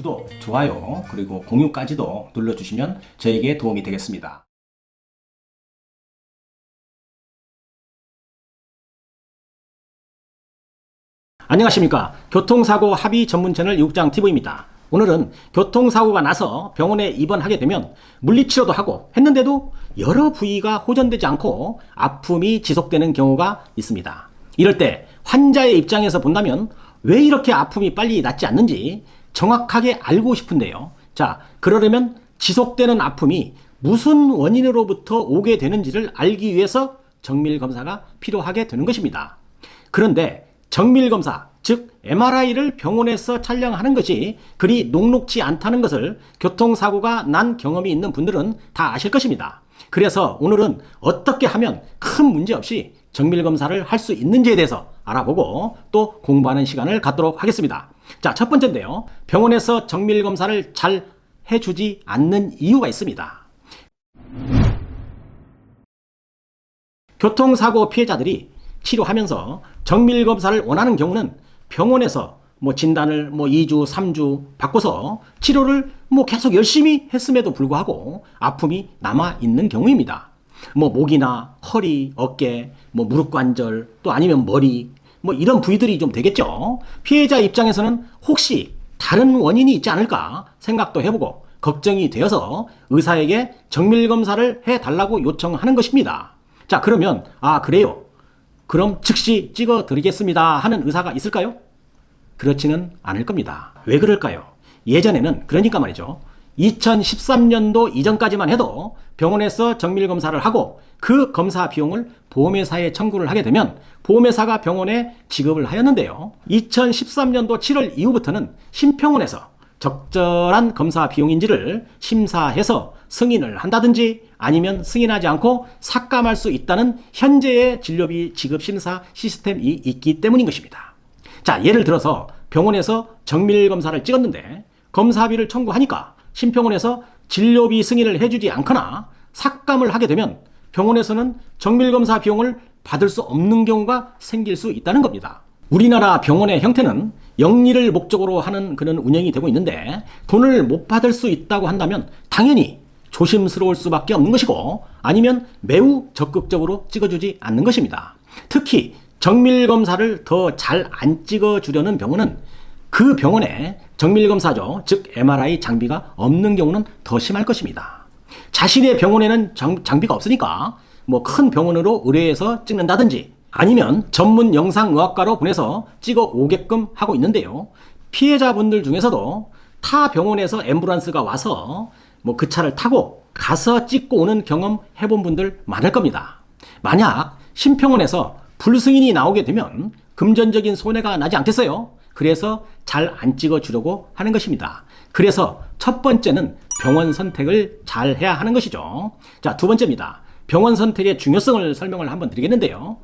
구독, 좋아요, 그리고 공유까지도 눌러주시면 저에게 도움이 되겠습니다. 안녕하십니까. 교통사고 합의 전문 채널 육장 TV입니다. 오늘은 교통사고가 나서 병원에 입원하게 되면 물리치료도 하고 했는데도 여러 부위가 호전되지 않고 아픔이 지속되는 경우가 있습니다. 이럴 때 환자의 입장에서 본다면 왜 이렇게 아픔이 빨리 낫지 않는지 정확하게 알고 싶은데요. 자, 그러려면 지속되는 아픔이 무슨 원인으로부터 오게 되는지를 알기 위해서 정밀 검사가 필요하게 되는 것입니다. 그런데 정밀 검사, 즉 MRI를 병원에서 촬영하는 것이 그리 녹록지 않다는 것을 교통사고가 난 경험이 있는 분들은 다 아실 것입니다. 그래서 오늘은 어떻게 하면 큰 문제 없이 정밀 검사를 할 수 있는지에 대해서 알아보고 또 공부하는 시간을 갖도록 하겠습니다. 자, 첫 번째인데요. 병원에서 정밀 검사를 잘 해주지 않는 이유가 있습니다. 교통사고 피해자들이 치료하면서 정밀 검사를 원하는 경우는 병원에서 뭐 진단을 뭐 2주, 3주 바꿔서 치료를 뭐 계속 열심히 했음에도 불구하고 아픔이 남아 있는 경우입니다. 뭐 목이나 허리, 어깨, 뭐 무릎 관절, 또 아니면 머리, 뭐 이런 부위들이 좀 되겠죠. 피해자 입장에서는 혹시 다른 원인이 있지 않을까 생각도 해보고 걱정이 되어서 의사에게 정밀 검사를 해 달라고 요청하는 것입니다. 자, 그러면 아, 그래요. 그럼 즉시 찍어 드리겠습니다 하는 의사가 있을까요? 그렇지는 않을 겁니다. 왜 그럴까요? 예전에는 그러니까 말이죠. 2013년도 이전까지만 해도 병원에서 정밀 검사를 하고 그 검사 비용을 보험회사에 청구를 하게 되면 보험회사가 병원에 지급을 하였는데요. 2013년도 7월 이후부터는 심평원에서 적절한 검사 비용인지를 심사해서 승인을 한다든지 아니면 승인하지 않고 삭감할 수 있다는 현재의 진료비 지급 심사 시스템이 있기 때문인 것입니다. 자, 예를 들어서 병원에서 정밀 검사를 찍었는데 검사비를 청구하니까 심평원에서 진료비 승인을 해주지 않거나 삭감을 하게 되면 병원에서는 정밀 검사 비용을 받을 수 없는 경우가 생길 수 있다는 겁니다. 우리나라 병원의 형태는 영리를 목적으로 하는 그런 운영이 되고 있는데 돈을 못 받을 수 있다고 한다면 당연히 조심스러울 수밖에 없는 것이고 아니면 매우 적극적으로 찍어주지 않는 것입니다. 특히 정밀 검사를 더 잘 안 찍어주려는 병원은 그 병원에 정밀 검사죠. 즉 MRI 장비가 없는 경우는 더 심할 것입니다. 자신의 병원에는 장, 장비가 없으니까 뭐 큰 병원으로 의뢰해서 찍는다든지 아니면 전문 영상의학과로 보내서 찍어 오게끔 하고 있는데요. 피해자분들 중에서도 타 병원에서 앰뷸런스가 와서 뭐 그 차를 타고 가서 찍고 오는 경험 해본 분들 많을 겁니다. 만약 심평원에서 불승인이 나오게 되면 금전적인 손해가 나지 않겠어요? 그래서 잘 안 찍어 주려고 하는 것입니다. 그래서 첫 번째는 병원 선택을 잘 해야 하는 것이죠. 자, 두 번째입니다. 병원 선택의 중요성을 설명을 한번 드리겠는데요.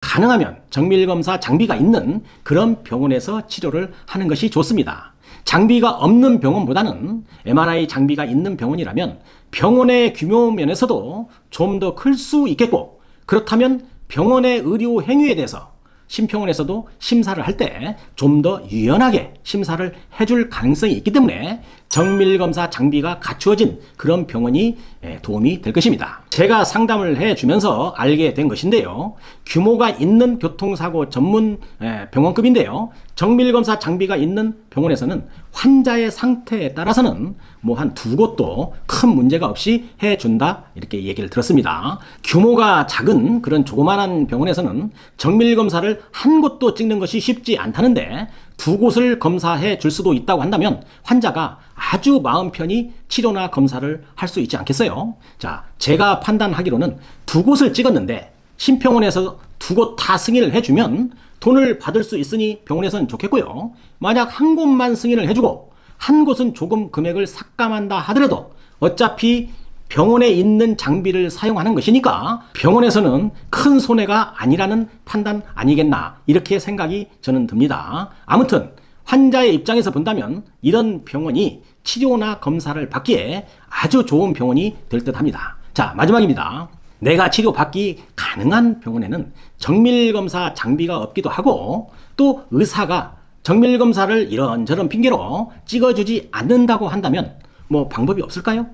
가능하면 정밀검사 장비가 있는 그런 병원에서 치료를 하는 것이 좋습니다. 장비가 없는 병원보다는 MRI 장비가 있는 병원이라면 병원의 규모 면에서도 좀 더 클 수 있겠고 그렇다면 병원의 의료 행위에 대해서 심평원에서도 심사를 할 때 좀 더 유연하게 심사를 해줄 가능성이 있기 때문에 정밀검사 장비가 갖추어진 그런 병원이 예, 도움이 될 것입니다. 제가 상담을 해주면서 알게 된 것인데요. 규모가 있는 교통사고 전문 예, 병원급인데요. 정밀검사 장비가 있는 병원에서는 환자의 상태에 따라서는 뭐 한 두 곳도 큰 문제가 없이 해준다 이렇게 얘기를 들었습니다. 규모가 작은 그런 조그만한 병원에서는 정밀검사를 한 곳도 찍는 것이 쉽지 않다는데 두 곳을 검사해 줄 수도 있다고 한다면 환자가 아주 마음 편히 치료나 검사를 할 수 있지 않겠어요? 자, 제가 판단하기로는 두 곳을 찍었는데 심평원에서 두 곳 다 승인을 해주면 돈을 받을 수 있으니 병원에서는 좋겠고요. 만약 한 곳만 승인을 해주고 한 곳은 조금 금액을 삭감한다 하더라도 어차피 병원에 있는 장비를 사용하는 것이니까 병원에서는 큰 손해가 아니라는 판단 아니겠나 이렇게 생각이 저는 듭니다. 아무튼 환자의 입장에서 본다면 이런 병원이 치료나 검사를 받기에 아주 좋은 병원이 될 듯 합니다. 자, 마지막입니다. 내가 치료받기 가능한 병원에는 정밀검사 장비가 없기도 하고 또 의사가 정밀검사를 이런저런 핑계로 찍어주지 않는다고 한다면 뭐 방법이 없을까요?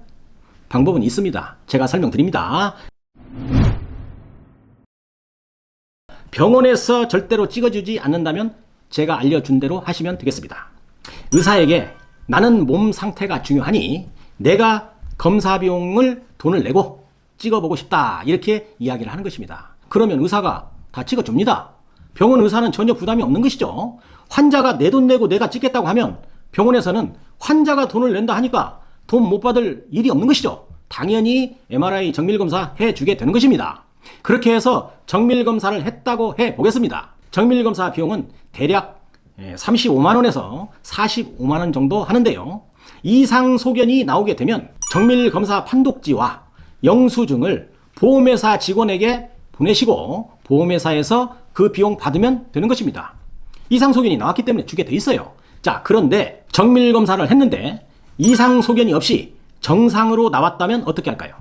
방법은 있습니다. 제가 설명드립니다. 병원에서 절대로 찍어주지 않는다면 제가 알려준 대로 하시면 되겠습니다. 의사에게 나는 몸 상태가 중요하니 내가 검사 비용을 돈을 내고 찍어보고 싶다. 이렇게 이야기를 하는 것입니다. 그러면 의사가 다 찍어줍니다. 병원 의사는 전혀 부담이 없는 것이죠. 환자가 내 돈 내고 내가 찍겠다고 하면 병원에서는 환자가 돈을 낸다 하니까 돈 못 받을 일이 없는 것이죠. 당연히 MRI 정밀검사 해주게 되는 것입니다. 그렇게 해서 정밀검사를 했다고 해 보겠습니다. 정밀검사 비용은 대략 35만원에서 45만원 정도 하는데요. 이상 소견이 나오게 되면 정밀검사 판독지와 영수증을 보험회사 직원에게 보내시고 보험회사에서 그 비용 받으면 되는 것입니다. 이상 소견이 나왔기 때문에 주게 돼 있어요. 자, 그런데 정밀 검사를 했는데 이상 소견이 없이 정상으로 나왔다면 어떻게 할까요?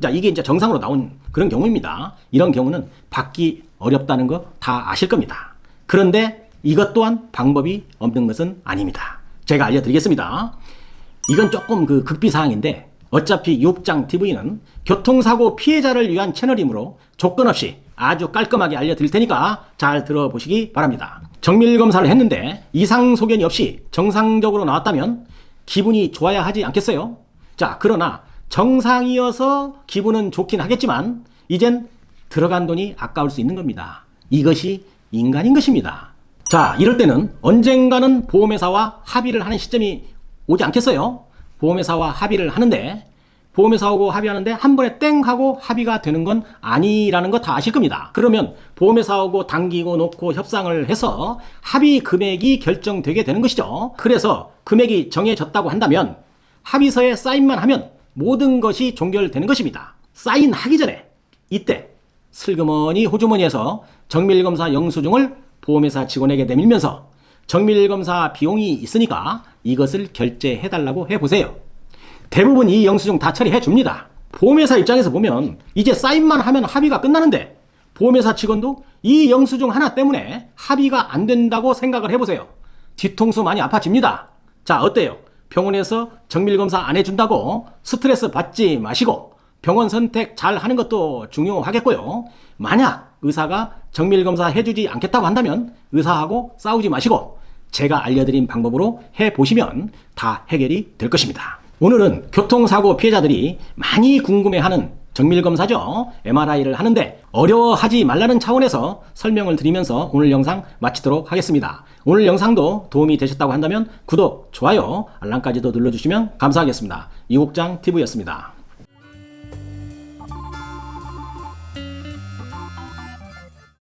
자, 이게 이제 정상으로 나온 그런 경우입니다. 이런 경우는 받기 어렵다는 거 다 아실 겁니다. 그런데 이것 또한 방법이 없는 것은 아닙니다. 제가 알려드리겠습니다. 이건 조금 그 극비 사항인데 어차피 6장 TV는 교통사고 피해자를 위한 채널이므로 조건 없이 아주 깔끔하게 알려드릴 테니까 잘 들어보시기 바랍니다. 정밀 검사를 했는데 이상 소견이 없이 정상적으로 나왔다면 기분이 좋아야 하지 않겠어요? 자, 그러나 정상이어서 기분은 좋긴 하겠지만 이젠 들어간 돈이 아까울 수 있는 겁니다. 이것이 인간인 것입니다. 자, 이럴 때는 언젠가는 보험회사와 합의를 하는 시점이 오지 않겠어요? 보험회사와 합의를 하는데 보험회사하고 합의하는데 한 번에 땡 하고 합의가 되는 건 아니라는 거 다 아실 겁니다. 그러면 보험회사하고 당기고 놓고 협상을 해서 합의 금액이 결정되게 되는 것이죠. 그래서 금액이 정해졌다고 한다면 합의서에 사인만 하면 모든 것이 종결되는 것입니다. 사인하기 전에 이때 슬그머니 호주머니에서 정밀검사 영수증을 보험회사 직원에게 내밀면서 정밀검사 비용이 있으니까 이것을 결제해달라고 해보세요. 대부분 이 영수증 다 처리해 줍니다. 보험회사 입장에서 보면 이제 사인만 하면 합의가 끝나는데 보험회사 직원도 이 영수증 하나 때문에 합의가 안 된다고 생각을 해보세요. 뒤통수 많이 아파집니다. 자, 어때요? 병원에서 정밀검사 안 해준다고 스트레스 받지 마시고 병원 선택 잘 하는 것도 중요하겠고요. 만약 의사가 정밀검사 해주지 않겠다고 한다면 의사하고 싸우지 마시고 제가 알려드린 방법으로 해보시면 다 해결이 될 것입니다. 오늘은 교통사고 피해자들이 많이 궁금해하는 정밀검사죠. MRI를 하는데 어려워하지 말라는 차원에서 설명을 드리면서 오늘 영상 마치도록 하겠습니다. 오늘 영상도 도움이 되셨다고 한다면 구독, 좋아요, 알람까지도 눌러주시면 감사하겠습니다. 이국장 TV였습니다.